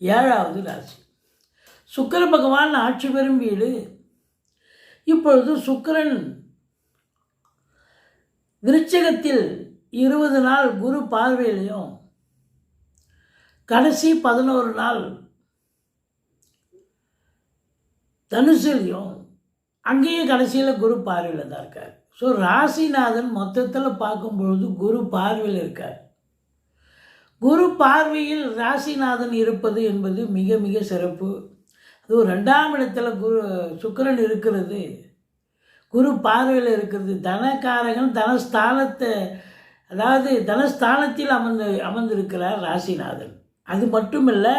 ஏழாவது ராசி. சுக்கிர பகவான் ஆட்சி பெறும் வீடு. இப்பொழுது சுக்கிரன் விருச்சகத்தில் இருபது நாள் குரு பார்வையிலையும் கடைசி பதினோரு நாள் தனுசுலையும் அங்கேயும் கடைசியில் குரு பார்வையில் தான் இருக்கார். ஸோ ராசிநாதன் மொத்தத்தில் பார்க்கும்பொழுது குரு பார்வையில் இருக்கார். குரு பார்வையில் ராசிநாதன் இருப்பது என்பது மிக மிக சிறப்பு. அதுவும் ரெண்டாம் இடத்துல குரு சுக்கரன் இருக்கிறது. குரு பார்வையில் இருக்கிறது. தனக்காரகன் தனஸ்தானத்தை அதாவது தனஸ்தானத்தில் அமர்ந்து அமர்ந்திருக்கிறார் ராசிநாதன். அது மட்டும் இல்லை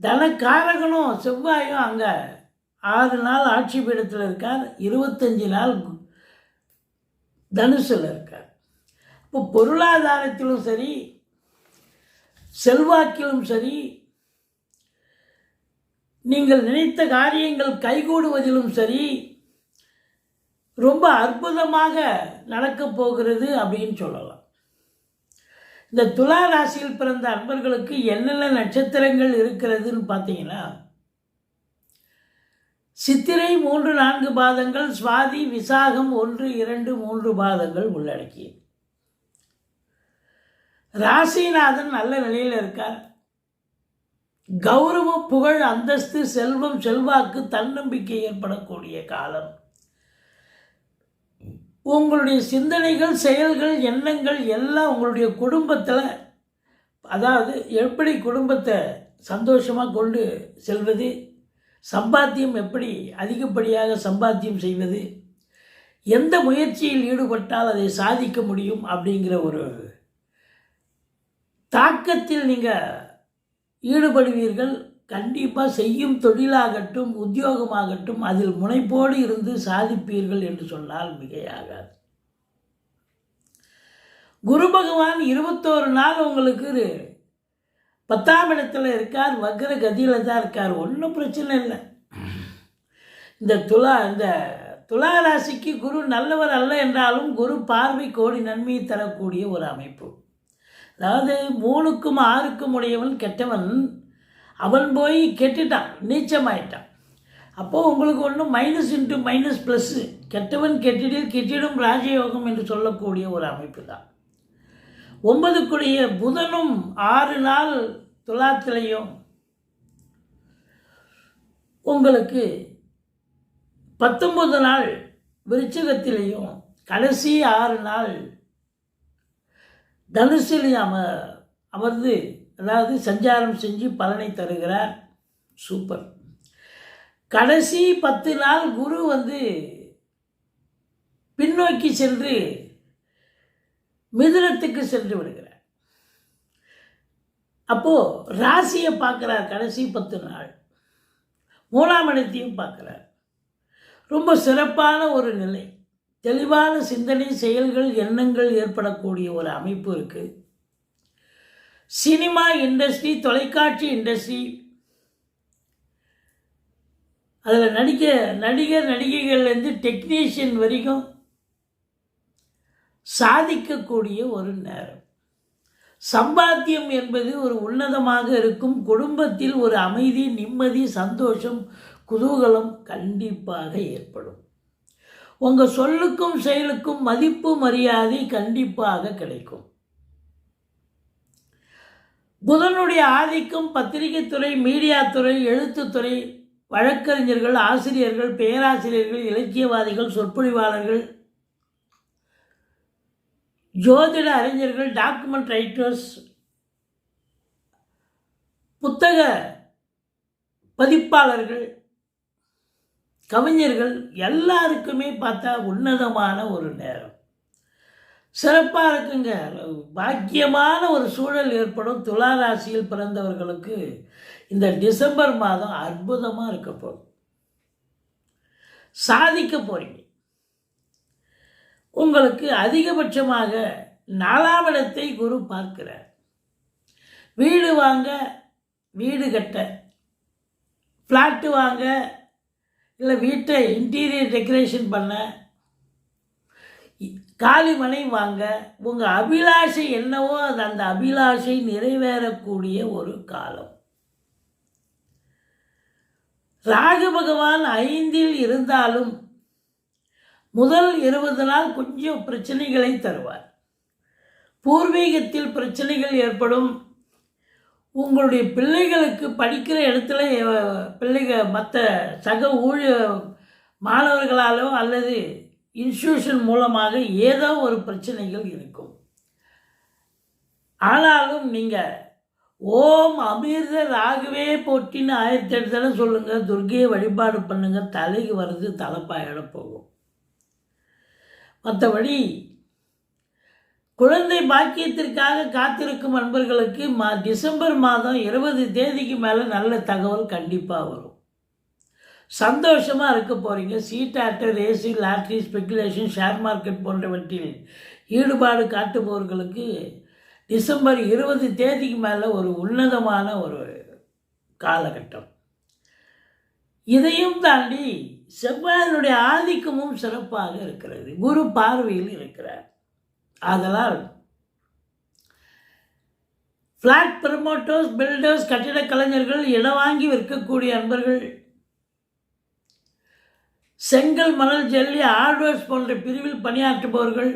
தனக்காரகனும் செவ்வாயும் அங்கே ஆறு நாள் ஆட்சி பீடத்தில் இருக்கார். இருபத்தஞ்சி நாள் தனுசில் இருக்கார். இப்போ பொருளாதாரத்திலும் சரி செல்வாக்கிலும் சரி நீங்கள் நினைத்த காரியங்கள் கைகூடுவதிலும் சரி ரொம்ப அற்புதமாக நடக்கப் போகிறது அப்படின்னு சொல்லலாம். இந்த துலா ராசியில் பிறந்த அன்பர்களுக்கு என்னென்ன நட்சத்திரங்கள் இருக்கிறதுன்னு பார்த்தீங்கன்னா சித்திரை மூன்று நான்கு பாதங்கள் சுவாதி விசாகம் ஒன்று இரண்டு மூன்று பாதங்கள் உள்ளடக்கியது. ராசிநாதன் நல்ல நிலையில் இருக்கார். கௌரவம் புகழ் அந்தஸ்து செல்வம் செல்வாக்கு தன்னம்பிக்கை ஏற்படக்கூடிய காலம். உங்களுடைய சிந்தனைகள் செயல்கள் எண்ணங்கள் எல்லாம் உங்களுடைய குடும்பத்தில் அதாவது எப்படி குடும்பத்தை சந்தோஷமாக கொண்டு செல்வது சம்பாத்தியம் எப்படி அதிகப்படியாக சம்பாத்தியம் செய்வது எந்த முயற்சியில் ஈடுபட்டால் அதை சாதிக்க முடியும் அப்படிங்கிற ஒரு தாக்கத்தில் நீங்கள் ஈடுபடுவீர்கள். கண்டிப்பாக செய்யும் தொழிலாகட்டும் உத்தியோகமாகட்டும் அதில் முனைப்போடு இருந்து சாதிப்பீர்கள் என்று சொன்னால் மிகையாகாது. குரு பகவான் இருபத்தோரு நாள் உங்களுக்கு பத்தாம் இடத்துல இருக்கார் வக்ர கதியில் தான் இருக்கார் ஒன்றும் பிரச்சனை இல்லை. இந்த துலா இந்த துலா ராசிக்கு குரு நல்லவர் அல்ல என்றாலும் குரு பார்வை கோடி நன்மையை தரக்கூடிய ஒரு அமைப்பு. அதாவது மூணுக்கும் ஆறுக்கும் உடையவன் கெட்டவன் அவன் போய் கெட்டுட்டான் நீச்சமாயிட்டான். அப்போது உங்களுக்கு ஒன்றும் மைனஸ் இன்ட்டு மைனஸ் ப்ளஸ்ஸு கெட்டவன் கெட்டிடில் கெட்டிடும் ராஜயோகம் என்று சொல்லக்கூடிய ஒரு அமைப்பு தான் ஒன்பதுக்குடைய புதனும் ஆறு நாள் துலாத்திலையும் உங்களுக்கு பத்தொன்பது நாள் விருச்சகத்திலையும் கடைசி ஆறு நாள் தனுசிலையும் அம அமர்ந்து அதாவது சஞ்சாரம் செஞ்சு பலனை தருகிறார். சூப்பர். கடைசி பத்து நாள் குரு வந்து பின்னோக்கி சென்று மிதுனத்துக்கு சென்று விடுகிறார். அப்போது ராசியை பார்க்குறார் கடைசி பத்து நாள். மூணாம் இடத்தையும் பார்க்குறார். ரொம்ப சிறப்பான ஒரு நிலை. தெளிவான சிந்தனை செயல்கள் எண்ணங்கள் ஏற்படக்கூடிய ஒரு அமைப்பு இருக்குது சினிமா இண்டஸ்ட்ரி தொலைக்காட்சி இண்டஸ்ட்ரி அதில் நடிக்க நடிகர் நடிகைகள்லேருந்து டெக்னீஷியன் வரைக்கும் சாதிக்கக்கூடிய ஒரு நேரம். சம்பாத்தியம் என்பது ஒரு உன்னதமாக இருக்கும். குடும்பத்தில் ஒரு அமைதி நிம்மதி சந்தோஷம் குதூகலம் கண்டிப்பாக ஏற்படும். உங்கள் சொல்லுக்கும் செயலுக்கும் மதிப்பு மரியாதை கண்டிப்பாக கிடைக்கும். புதனுடைய ஆதிக்கம் பத்திரிகைத்துறை மீடியாத்துறை எழுத்துத்துறை வழக்கறிஞர்கள் ஆசிரியர்கள் பேராசிரியர்கள் இலக்கியவாதிகள் சொற்பொழிவாளர்கள் ஜோதிட அறிஞர்கள் டாக்குமெண்ட் ரைட்டர்ஸ் புத்தக பதிப்பாளர்கள் கவிஞர்கள் எல்லாருக்குமே பார்த்தா உன்னதமான ஒரு நேரம். சிறப்பாக இருக்குங்க. பாக்கியமான ஒரு சூழல் ஏற்படும். துலா ராசியில் பிறந்தவர்களுக்கு இந்த டிசம்பர் மாதம் அற்புதமாக இருக்க போகுது. சாதிக்க போகிறீங்க உங்களுக்கு அதிகபட்சமாக நாலாம் இடத்தை குரு பார்க்கிறார். வீடு வாங்க வீடு கட்ட ஃப்ளாட்டு வாங்க இல்லை வீட்டை இன்டீரியர் டெக்கரேஷன் பண்ண காலி மனை வாங்க உங்கள் அபிலாஷை என்னவோ அது அந்த அபிலாஷை நிறைவேறக்கூடிய ஒரு காலம். ராகு பகவான் ஐந்தில் இருந்தாலும் முதல் இருபது நாள் கொஞ்சம் பிரச்சனைகளை தருவார். பூர்வீகத்தில் பிரச்சனைகள் ஏற்படும். உங்களுடைய பிள்ளைகளுக்கு படிக்கிற இடத்துல பிள்ளைகள் மற்ற சக ஊழிய மாணவர்களாலோ அல்லது இன்ஸ்டியூஷன் மூலமாக ஏதோ ஒரு பிரச்சனைகள் இருக்கும். ஆனாலும் நீங்கள் ஓம் அமிர்த ராகவே போட்டின்னு ஆயிரத்தி எட்டு தடவை சொல்லுங்கள் துர்கையை வழிபாடு பண்ணுங்கள் தலைக்கு வருது தலைப்பாயிட போகும். மற்றபடி குழந்தை பாக்கியத்திற்காக காத்திருக்கும் அன்பர்களுக்கு மா டிசம்பர் மாதம் இருபது தேதிக்கு மேலே நல்ல தகவல் கண்டிப்பாக வரும். சந்தோஷமாக இருக்க போகிறீங்க சீட்டாட்டர் ஏசி லாட்ரி ஸ்பெக்குலேஷன் ஷேர் மார்க்கெட் போன்றவற்றில் ஈடுபாடு காட்டுபவர்களுக்கு டிசம்பர் இருபது தேதிக்கு மேலே ஒரு உன்னதமான ஒரு காலகட்டம். இதையும் தாண்டி செவ்வாயினுடைய ஆதிக்கமும் சிறப்பாக இருக்கிறது. குரு பார்வையில் இருக்கிறார். ஆதலால் ஃப்ளாட் ப்ரமோட்டர்ஸ் பில்டர்ஸ் கட்டிடக் கலைஞர்கள் இடம் வாங்கி விற்கக்கூடிய அன்பர்கள் செங்கல் மணல் ஜல்லி ஆர்டர்ஸ் போன்ற பிரிவில் பணியாற்றுபவர்கள்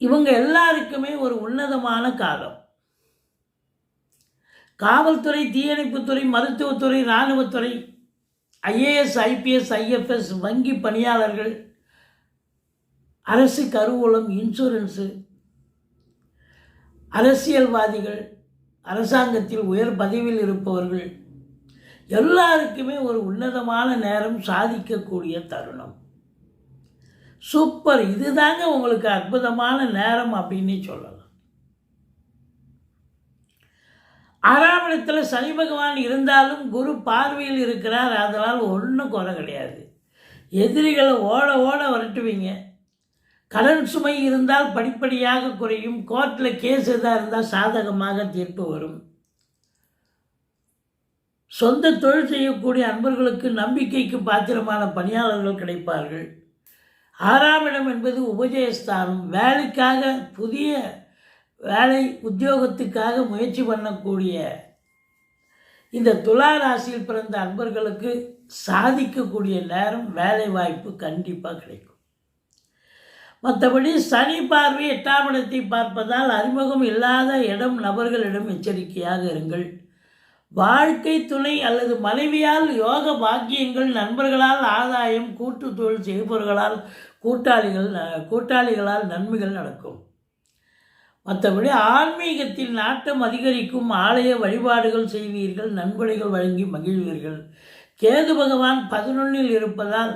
இவங்க எல்லாருக்குமே ஒரு உன்னதமான காலம். காவல்துறை தீயணைப்புத்துறை மருத்துவத்துறை இராணுவத்துறை ஐஏஎஸ் ஐபிஎஸ் ஐஎஃப்எஸ் வங்கி பணியாளர்கள் அரசு கருவூலம் இன்சூரன்ஸு அரசியல்வாதிகள் அரசாங்கத்தில் உயர் பதவியில் இருப்பவர்கள் எல்லாருக்குமே ஒரு உன்னதமான நேரம் சாதிக்கக்கூடிய தருணம். சூப்பர். இதுதாங்க உங்களுக்கு அற்புதமான நேரம் அப்படின்னு சொல்லலாம். ஆறாம் இடத்துல சனி பகவான் இருந்தாலும் குரு பார்வையில் இருக்கிறார். அதனால் ஒன்றும் குறை கிடையாது. எதிரிகளை ஓட ஓட விரட்டுவீங்க. கடன் சுமை இருந்தால் படிப்படியாக குறையும். கோர்ட்டில் கேஸ் எதாக இருந்தால் சாதகமாக தீர்ப்பு வரும். சொந்த தொழில் செய்யக்கூடிய அன்பர்களுக்கு நம்பிக்கைக்கு பாத்திரமான பணியாளர்கள் கிடைப்பார்கள். ஆறாம் இடம் என்பது உபஜயஸ்தானம். வேலைக்காக புதிய வேலை உத்தியோகத்துக்காக முயற்சி பண்ணக்கூடிய இந்த துலா ராசியில் பிறந்த அன்பர்களுக்கு சாதிக்கக்கூடிய நேரம் வேலை வாய்ப்பு கண்டிப்பாக கிடைக்கும். மற்றபடி சனி பார்வை எட்டாம் இடத்தை பார்ப்பதால் அறிமுகம் இல்லாத இடம் நபர்களிடம் எச்சரிக்கையாக இருங்கள். வாழ்க்கை துணை அல்லது மனைவியால் யோக பாக்கியங்கள் நண்பர்களால் ஆதாயம் கூட்டு தொழில் செய்பவர்களால் கூட்டாளிகள் கூட்டாளிகளால் நன்மைகள் நடக்கும். மற்றபடி ஆன்மீகத்தில் நாட்டம் அதிகரிக்கும் ஆலய வழிபாடுகள் செய்வீர்கள் நன்கொடைகள் வழங்கி மகிழ்வீர்கள். கேது பகவான் பதினொன்னில் இருப்பதால்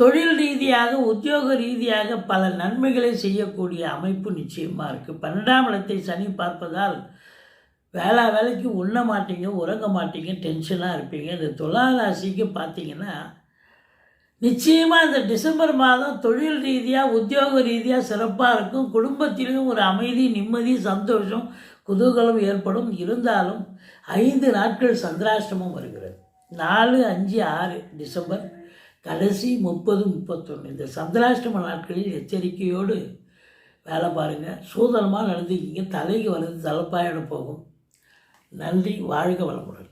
தொழில் ரீதியாக உத்தியோக ரீதியாக பல நன்மைகளை செய்யக்கூடிய அமைப்பு நிச்சயமாக இருக்குது பன்னெண்டாம் இடத்தை சனி பார்ப்பதால் வேளா வேலைக்கு உண்ண மாட்டீங்க உறங்க மாட்டீங்க டென்ஷனாக இருப்பீங்க. இந்த துலா ராசிக்கு பார்த்தீங்கன்னா நிச்சயமாக இந்த டிசம்பர் மாதம் தொழில் ரீதியாக உத்தியோக ரீதியாக சிறப்பாக இருக்கும். குடும்பத்திலும் ஒரு அமைதி நிம்மதி சந்தோஷம் குதூகலம் ஏற்படும். இருந்தாலும் ஐந்து நாட்கள் சந்திராஷ்டமம் வருகிறது. நாலு அஞ்சு ஆறு டிசம்பர் கடைசி முப்பது முப்பத்தொன்று இந்த சந்திராஷ்டம நாட்களில் எச்சரிக்கையோடு வேலை பாருங்கள் சூதனமாக நடந்துக்கிங்க. தலைக்கு வர்றது தலைப்பாயிட போகும். நன்றி. வாழ்க வளமுடன்.